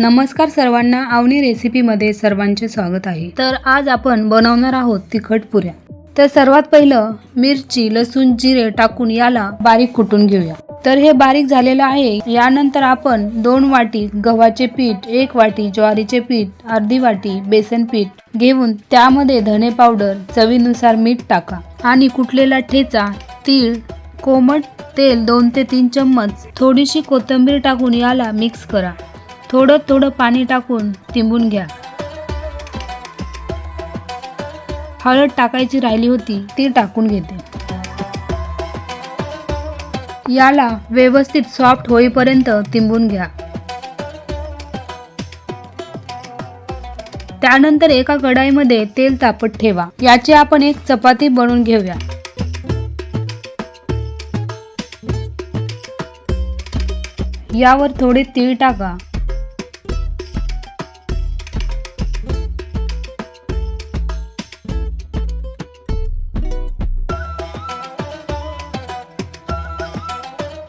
नमस्कार सर्वांना आवनी रेसिपीमध्ये सर्वांचे स्वागत आहे. तर आज आपण बनवणार आहोत तिखट पुऱ्या. तर सर्वात पहिलं मिरची लसूण जिरे टाकून याला बारीक कुटून घेऊया. तर हे बारीक झालेलं आहे. यानंतर आपण दोन वाटी गव्हाचे पीठ एक वाटी ज्वारीचे पीठ अर्धी वाटी बेसन पीठ घेऊन त्यामध्ये धने पावडर चवीनुसार मीठ टाका. आणि कुटलेला ठेचा तीळ कोमट तेल दोन ते तीन चम्मच थोडीशी कोथिंबीर टाकून याला मिक्स करा. थोडं थोडं पाणी टाकून तिंबून घ्या. हळद टाकायची राहिली होती ती टाकून घेते. याला व्यवस्थित सॉफ्ट होईपर्यंत तिंबून घ्या. त्यानंतर एका कढाईमध्ये तेल तापत ठेवा. याची आपण एक चपाती बनवून घेऊया. यावर थोडे तीळ टाका.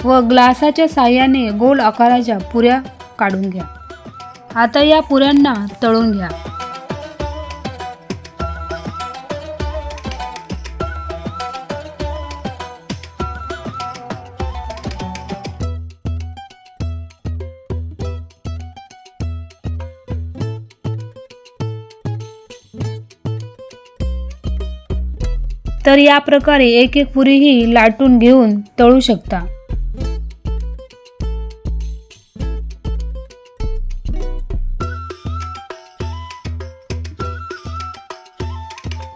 व ग्लासाच्या साह्याने गोल आकाराच्या पुऱ्या काढून घ्या. आता या पुऱ्यांना तळून घ्या. तर या प्रकारे एक एक पुरी ही लाटून घेऊन तळू शकता.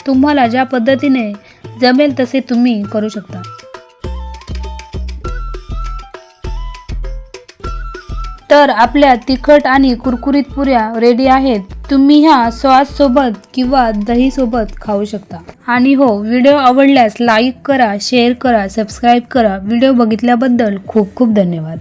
तुम्हाला ज्या पद्धतीने जमेल तसे तुम्ही करू शकता. तर आपल्या तिखट आणि कुरकुरीत पुऱ्या रेडी आहेत. तुम्ही ह्या सॉस सोबत किंवा दही सोबत खाऊ शकता. आणि हो व्हिडिओ आवडल्यास लाईक करा शेअर करा सबस्क्राईब करा. व्हिडिओ बघितल्याबद्दल खूप खूप धन्यवाद.